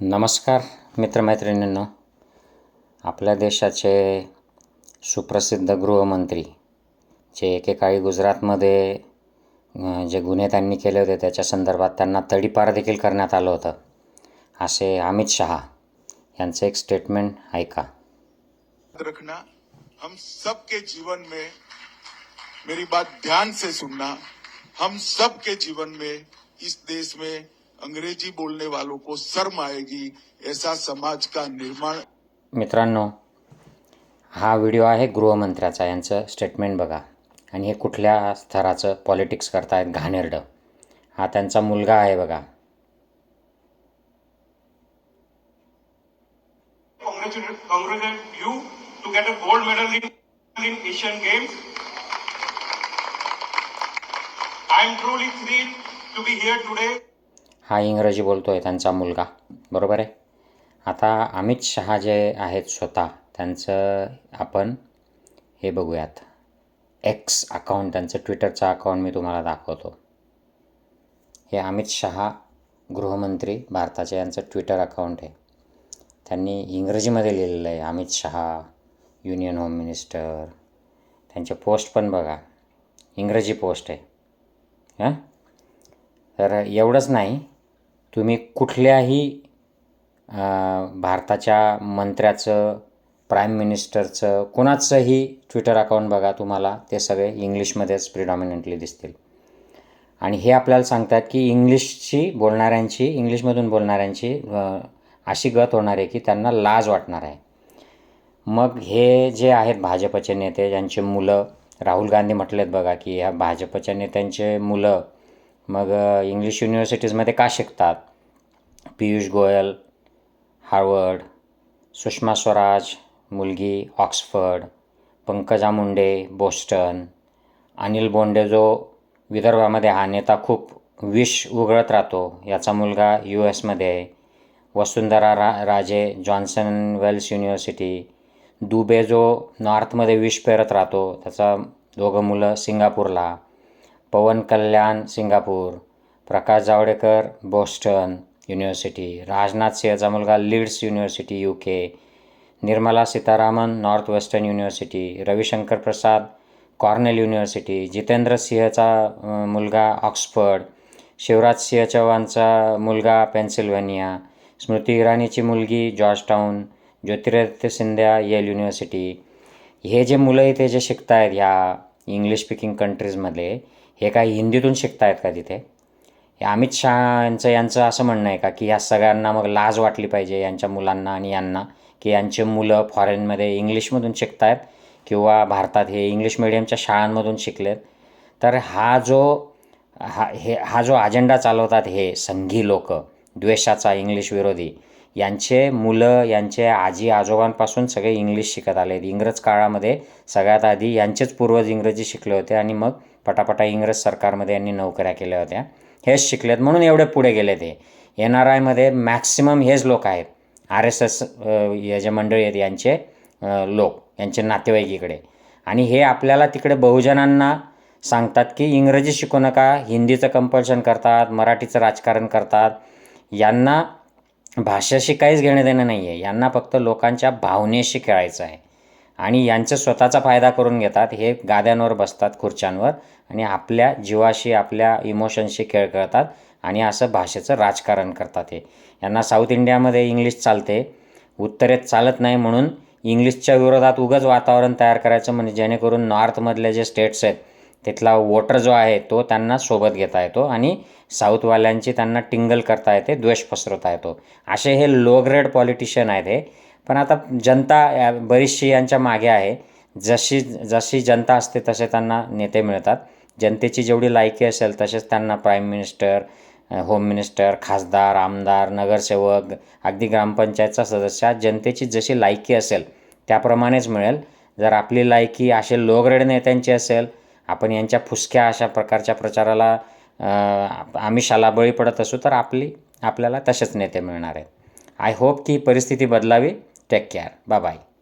नमस्कार मित्रमैत्रिणींनो. आपल्या देशाचे सुप्रसिद्ध गृहमंत्री जे एकेकाळी गुजरातमध्ये जे गुन्हे त्यांनी केले होते त्याच्या संदर्भात त्यांना तडीपार देखील करण्यात आलं होतं असे अमित शहा यांचं एक स्टेटमेंट ऐका. रखना हम सबके जीवन में मेरी बात ध्यान से सुनना हम सबके जीवन में इस देश में अंग्रेजी बोलने वालों को शर्म आएगी ऐसा समाज का निर्माण मित्रांनो हा व्हिडिओ आहे गृहमंत्र्याचा यांचं स्टेटमेंट बघा आणि हे कुठल्या स्तराचं पॉलिटिक्स करतायत घाणेरडं हा त्यांचा मुलगा आहे बघा you to get a gold medal in, in Asian Games. I am truly thrilled to be here today. हा इंग्रजी बोलतो आहे त्यांचा मुलगा. बरोबर आहे? आता अमित शहा जे आहेत स्वतः त्यांचं आपण हे बघूयात. एक्स अकाउंट त्यांचं ट्विटरचं अकाउंट मी तुम्हाला दाखवतो. हे अमित शहा गृहमंत्री भारताचे यांचं ट्विटर अकाउंट आहे. त्यांनी इंग्रजीमध्ये लिहिलेलं आहे Amit Shah union home minister त्यांचे पोस्ट पण बघा. इंग्रजी पोस्ट आहे. हां? तर एवढंच नाही तुम्ही कुठल्याही भारताच्या मंत्र्याचं प्राईम मिनिस्टरचं कोणाचंही ट्विटर अकाउंट बघा तुम्हाला ते सगळे इंग्लिशमध्येच प्रिडॉमिनंटली दिसतील. आणि हे आपल्याला सांगतात की इंग्लिशची बोलणाऱ्यांची इंग्लिशमधून बोलणाऱ्यांची अशी गत होणार आहे की त्यांना लाज वाटणार आहे. मग हे जे आहेत भाजपचे नेते ज्यांचे मुलं राहुल गांधी म्हटलेत बघा की ह्या भाजपच्या नेत्यांचे मुलं मग इंग्लिश युनिव्हर्सिटीजमध्ये का शिकतात? पियुष गोयल हार्वर्ड सुषमा स्वराज मुलगी ऑक्सफर्ड पंकजा मुंडे बोस्टन अनिल बोंडे जो विदर्भामध्ये हा नेता खूप विष उघळत राहतो याचा मुलगा यू एसमध्ये आहे. वसुंधरा रा राजे जॉन्सन वेल्स युनिव्हर्सिटी दुबे जो नॉर्थमध्ये विष पेरत राहतो त्याचा दोघं मुलं सिंगापूरला. Pawan Kalyan Singapore Prakash Javadekar Boston university Rajnath सिंहचा मुलगा Leeds university U K Nirmala Sitharaman north western university Ravishankar Prasad Cornell university Jitendra सिंहचा मुलगा ऑक्सफर्ड शिवराज सिंह चव्हाणचा मुलगा पेन्सिल्व्हेनिया स्मृती इराणीची मुलगी Georgetown Jyotiraditya Scindia Yale university. हे जे मुलं इथे जे शिकत आहेत ह्या इंग्लिश स्पीकिंग कंट्रीजमध्ये हे काय हिंदीतून शिकतायत का तिथे? हे अमित शहा यांचं यांचं असं म्हणणं आहे का की ह्या सगळ्यांना मग लाज वाटली पाहिजे यांच्या मुलांना आणि यांना की यांचे मुलं फॉरेनमध्ये इंग्लिशमधून शिकतायत किंवा भारतात हे इंग्लिश मिडियमच्या शाळांमधून शिकलेत? तर हा जो हा हे हा जो अजेंडा चालवतात हे संघी लोक द्वेषाचा इंग्लिश विरोधी यांचे मुलं यांचे आजी आजोबांपासून सगळे इंग्लिश शिकत आले इंग्रज काळामध्ये सगळ्यात आधी यांचेच पूर्वज इंग्रजी शिकले होते आणि मग पटापटा इंग्रज सरकारमध्ये यांनी नोकऱ्या केल्या होत्या. हेच शिकलेत म्हणून एवढे पुढे गेले ते. एन आर आयमध्ये मॅक्सिमम हेच लोक आहेत. आर एस एस हे जे मंडळी आहेत यांचे लोक यांचे नातेवाईक इकडे. आणि हे आपल्याला तिकडे बहुजनांना सांगतात की इंग्रजी शिकू नका हिंदीचं कंपल्शन करतात मराठीचं राजकारण करतात. यांना भाषेशी काहीच घेणं देणं नाही आहे यांना फक्त लोकांच्या भावनेशी खेळायचं आहे. आणि यांचं स्वतःचा फायदा करून घेतात हे गाद्यांवर बसतात खुर्च्यांवर आणि आपल्या जीवाशी आपल्या इमोशनशी खेळ खेळतात आणि असं भाषेचं राजकारण करतात हे. यांना साऊथ इंडियामध्ये इंग्लिश चालते. उत्तरेत चालत नाही म्हणून इंग्लिशच्या विरोधात उगच वातावरण तयार करायचं म्हणजे जेणेकरून नॉर्थमधले जे स्टेट्स आहेत तिथला वोटर जो आहे तो त्यांना सोबत घेता येतो आणि साऊथवाल्यांची त्यांना टिंगल करता येते द्वेष पसरवता येतो. असे हे लो ग्रेड पॉलिटिशियन आहेत हे. पण आता जनता या- बरीचशी यांच्या मागे आहे. जशी जशी जनता असते तसे त्यांना नेते मिळतात. जनतेची जेवढी लायकी असेल तसेच त्यांना प्राईम मिनिस्टर होम मिनिस्टर खासदार आमदार नगरसेवक अगदी ग्रामपंचायतचा सदस्य जनतेची जशी लायकी असेल त्याप्रमाणेच मिळेल. जर आपली लायकी असे लोगरेड नेत्यांची असेल आपण यांच्या फुसक्या अशा प्रकारच्या प्रचाराला आम्ही शालाबळी बळी पडत असू तर आपली आपल्याला तसेच नेते मिळणार आहेत. आय होप की ही परिस्थिती बदलावी. Take care. Bye bye.